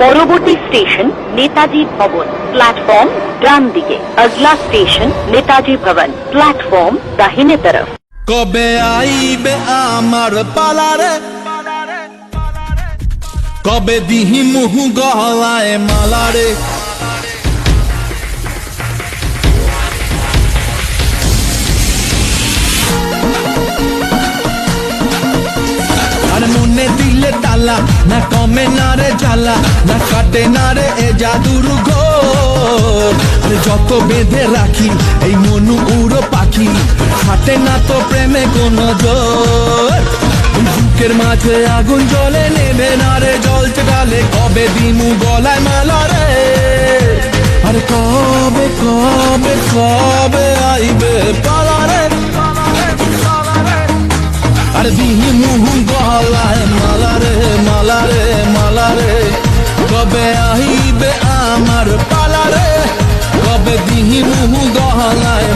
পরবর্তী স্টেশন নেতাজি ভবন প্ল্যাটফর্ম ডান দিকে আগলা স্টেশন নেতাজি ভবন প্ল্যাটফর্ম দাহিনে তরফ। কবে আইবে আমার পালারে? কবে দিহি মুহু গলায় মালারে? দিলে তালা, না কমে না রে জ্বালা, না কাটে না রে এ জাদুর আর যত বেঁধে রাখি, এই মনু উড়ো পাখি হাটে না তো প্রেমে কোনো জোর। বুকের মাঝে আগুন জ্বলে নেবে না রে জল চেটালে, কবে দিমু গলায় মালা রে? আরে কবে কবে কবে আর দিহি মুহু গলায় মালারে মালারে মালারে। কবে আহিবে আমার পালারে? কবে দিহি মুহু গলায়